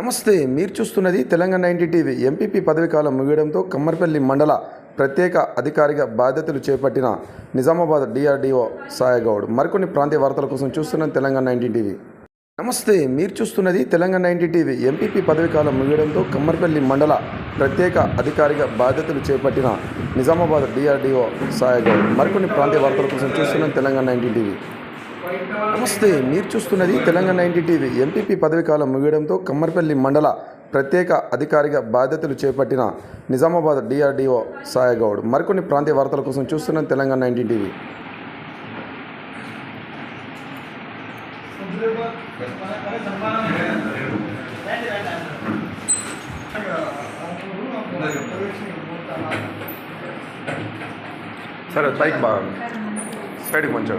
నమస్తే మీరు చూస్తున్నది తెలంగాణ నైన్టీ టీవీ. ఎంపీపీ పదవీకాలం ముగియడంతో కమ్మర్పల్లి మండల ప్రత్యేక అధికారిగా బాధ్యతలు చేపట్టిన నిజామాబాద్ డిఆర్డీఓ సాయగౌడ్. మరికొన్ని ప్రాంతీయ వార్తల కోసం చూస్తున్నాం తెలంగాణ నైన్టీ టీవీ. నమస్తే మీరు చూస్తున్నది తెలంగాణ నైన్టీ టీవీ. ఎంపీపీ పదవీకాలం ముగియడంతో కమ్మర్పల్లి మండల ప్రత్యేక అధికారిగా బాధ్యతలు చేపట్టిన నిజామాబాద్ డిఆర్డీఓ సాయగౌడ్. మరికొన్ని ప్రాంతీయ వార్తల కోసం చూస్తున్నాం తెలంగాణ నైన్టీ టీవీ. నమస్తే మీరు చూస్తున్నది తెలంగాణ నైన్టీ టీవీ. ఎంపీపీ పదవి కాలం ముగియడంతో కమ్మర్పల్లి మండల ప్రత్యేక అధికారిగా బాధ్యతలు చేపట్టిన నిజామాబాద్ డిఆర్డీఓ సాయగౌడ్. మరికొన్ని ప్రాంతీయ వార్తల కోసం చూస్తున్నాం తెలంగాణ నైన్టీ టీవీ. సరే బైక్ బాగా సైడ్కి కొంచెం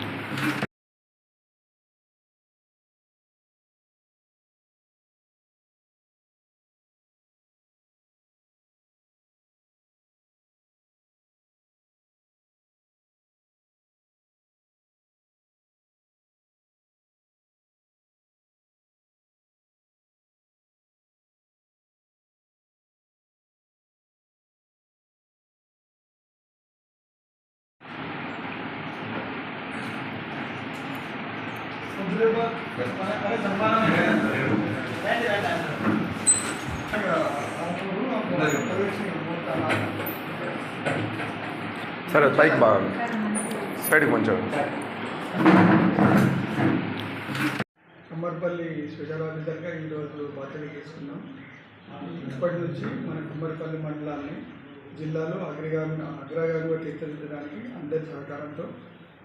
సరే పైకి బాగా సైడ్కి కొంచెం కుమ్మర్పల్లి స్పెషల్ దగ్గర ఈరోజు బాధ్యత తీసుకున్నాం. ఇప్పటి నుంచి మన కుమ్మర్పల్లి మండలాన్ని జిల్లాలో అగ్రగామి అగ్రగామిగా తీర్చిదిద్దడానికి అందరి సహకారంతో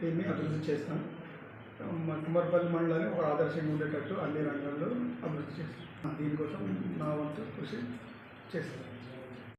దీన్ని అభివృద్ధి చేస్తాం. మన కుమ్మర్పల్లి మండలాన్ని ఒక ఆదర్శంగా ఉండేటట్టు అన్ని రంగాల్లో అభివృద్ధి చేస్తాం దీనికోసం నా వంతు కృషి చేస్తాం